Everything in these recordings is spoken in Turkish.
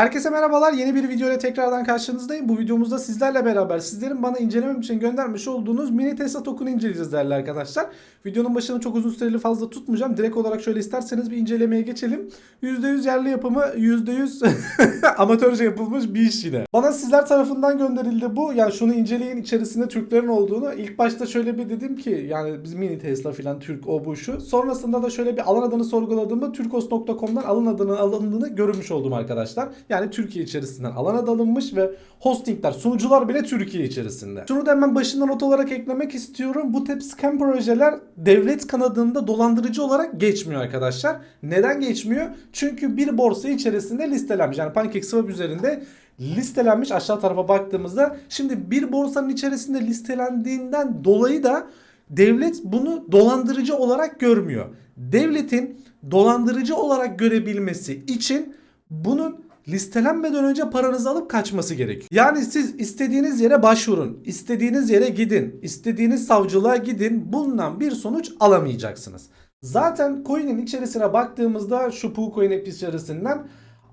Herkese merhabalar. Yeni bir video ile tekrardan karşınızdayım. Bu videomuzda sizlerle beraber sizlerin bana incelemem için göndermiş olduğunuz mini Tesla token'ı inceleyeceğiz değerli arkadaşlar. Videonun başını çok uzun süreli fazla tutmayacağım. Direkt olarak şöyle isterseniz bir incelemeye geçelim. %100 yerli yapımı, %100 amatörce yapılmış bir iş yine. Bana sizler tarafından gönderildi bu. Yani şunu inceleyin içerisinde Türklerin olduğunu. İlk başta şöyle bir dedim ki yani biz mini Tesla filan Türk o bu şu. Sonrasında da şöyle bir alan adını sorguladığımda Türkos.com'dan alan adının alındığını görmüş oldum arkadaşlar. Yani Türkiye içerisinden alan adı alınmış ve hostingler, sunucular bile Türkiye içerisinde. Şunu da hemen başından not olarak eklemek istiyorum. Bu tip scam projeler devlet kanadında dolandırıcı olarak geçmiyor arkadaşlar. Neden geçmiyor? Çünkü bir borsa içerisinde listelenmiş. Yani PancakeSwap üzerinde listelenmiş aşağı tarafa baktığımızda. Şimdi bir borsanın içerisinde listelendiğinden dolayı da devlet bunu dolandırıcı olarak görmüyor. Devletin dolandırıcı olarak görebilmesi için bunun listelenmeden önce paranızı alıp kaçması gerekiyor. Yani siz istediğiniz yere başvurun, istediğiniz yere gidin, istediğiniz savcılığa gidin. Bundan bir sonuç alamayacaksınız. Zaten coin'in içerisine baktığımızda şu PooCoin app içerisinden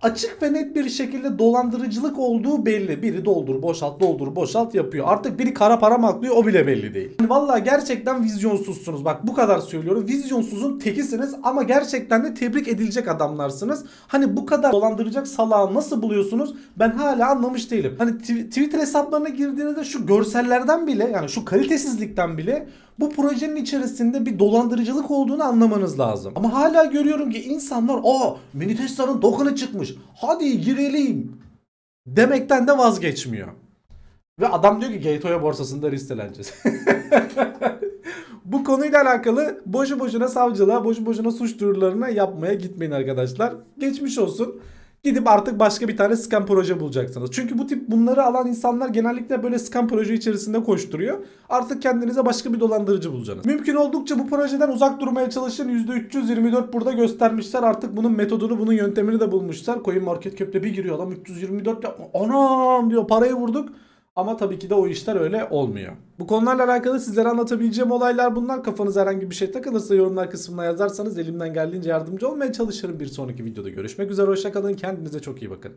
açık ve net bir şekilde dolandırıcılık olduğu belli. Biri doldur, boşalt, doldur, boşalt yapıyor. Artık biri kara para mı aklıyor o bile belli değil. Yani Vallahi gerçekten vizyonsuzsunuz. Bak bu kadar söylüyorum. Vizyonsuzun tekisiniz ama gerçekten de tebrik edilecek adamlarsınız. Hani bu kadar dolandıracak salağı nasıl buluyorsunuz? Ben hala anlamış değilim. Hani tw- Twitter hesaplarına girdiğinizde şu görsellerden bile yani şu kalitesizlikten bile bu projenin içerisinde bir dolandırıcılık olduğunu anlamanız lazım. Ama hala görüyorum ki insanlar aa mini Tesla'nın token'ı Hadi girelim demekten de vazgeçmiyor. Ve adam diyor ki Gateway borsasında listeleneceğiz. Bu konuyla alakalı boşu boşuna savcılığa, boşu boşuna suç duyurularına yapmaya gitmeyin arkadaşlar. Geçmiş olsun. Gidip artık başka bir tane scam proje bulacaksınız. Çünkü bu tip bunları alan insanlar genellikle böyle scam proje içerisinde koşturuyor. Artık kendinize başka bir dolandırıcı bulacaksınız. Mümkün oldukça bu projeden uzak durmaya çalışın. %324 burada göstermişler. Artık bunun metodunu, bunun yöntemini de bulmuşlar. CoinMarketCap'te bir giriyor adam 324 yapma. Anam diyor parayı vurduk. Ama tabii ki de o işler öyle olmuyor. Bu konularla alakalı sizlere anlatabileceğim olaylar bunlar. Kafanıza herhangi bir şey takılırsa yorumlar kısmına yazarsanız elimden geldiğince yardımcı olmaya çalışırım. Bir sonraki videoda görüşmek üzere. Hoşçakalın. Kendinize çok iyi bakın.